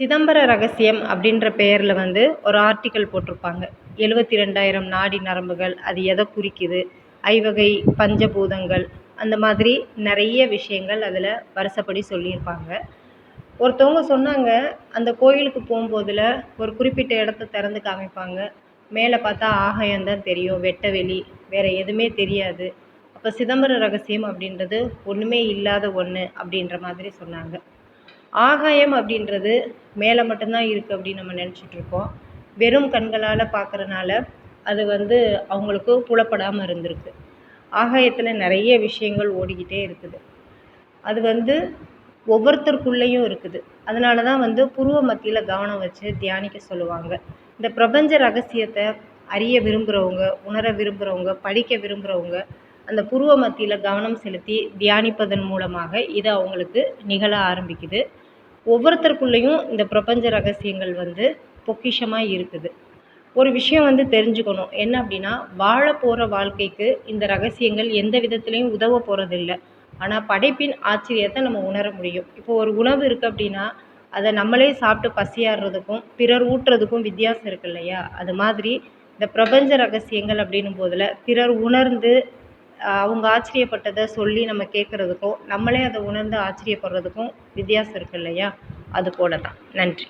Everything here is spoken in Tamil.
சிதம்பர ரகசியம் அப்படின்ற பெயரில் வந்து ஒரு ஆர்டிக்கல் போட்டிருப்பாங்க. எழுவத்தி ரெண்டாயிரம் நாடி நரம்புகள் அது எதை குறிக்குது? ஐவகை பஞ்சபூதங்கள் அந்த மாதிரி நிறைய விஷயங்கள் அதில் வருஷப்படி சொல்லியிருப்பாங்க. ஒருத்தவங்க சொன்னாங்க அந்த கோயிலுக்கு போகும்போதில் ஒரு குறிப்பிட்ட இடத்த திறந்து காமிப்பாங்க. மேலே பார்த்தா ஆகாயம் தான் தெரியும் வெட்ட வெளி வேறு எதுவுமே தெரியாது. அப்போ சிதம்பர ரகசியம் அப்படின்றது ஒன்றுமே இல்லாத ஒன்று அப்படின்ற மாதிரி சொன்னாங்க. ஆகாயம் அப்படின்றது மேலே மட்டும்தான் இருக்குது அப்படின்னு நம்ம நினச்சிட்ருக்கோம் வெறும் கண்களால் பார்க்கறனால அது வந்து அவங்களுக்கு புலப்படாமல் இருந்திருக்கு. ஆகாயத்தில் நிறைய விஷயங்கள் ஓடிக்கிட்டே இருக்குது. அது வந்து ஒவ்வொருத்தருக்குள்ளேயும் இருக்குது. அதனால தான் வந்து புருவ மத்தியில் கவனம் வச்சு தியானிக்க சொல்லுவாங்க. இந்த பிரபஞ்ச ரகசியத்தை அறிய விரும்புகிறவங்க உணர விரும்புகிறவங்க படிக்க விரும்புகிறவங்க அந்த புருவ மத்தியில் கவனம் செலுத்தி தியானிப்பதன் மூலமாக இது அவங்களுக்கு நிகழ ஆரம்பிக்குது. ஒவ்வொருத்தருக்குள்ளேயும் இந்த பிரபஞ்ச ரகசியங்கள் வந்து பொக்கிஷமாக இருக்குது. ஒரு விஷயம் வந்து தெரிஞ்சுக்கணும். என்ன அப்படின்னா வாழ போகிற வாழ்க்கைக்கு இந்த ரகசியங்கள் எந்த விதத்துலேயும் உதவ போகிறதில்ல ஆனால் படைப்பின் ஆச்சரியத்தை நம்ம உணர முடியும். இப்போ ஒரு உணவு இருக்குது அப்படின்னா அதை நம்மளே சாப்பிட்டு பசியாறுறதுக்கும் பிறர் ஊட்டுறதுக்கும் வித்தியாசம் இருக்கு இல்லையா? அது மாதிரி இந்த பிரபஞ்ச ரகசியங்கள் அப்படின்னும் போதில் பிறர் உணர்ந்து அவங்க ஆச்சரியப்பட்டதை சொல்லி நம்ம கேட்குறதுக்கும் நம்மளே அதை உணர்ந்து ஆச்சரியப்படுறதுக்கும் வித்தியாசம் இருக்கு இல்லையா? அது போல தான் நன்றி.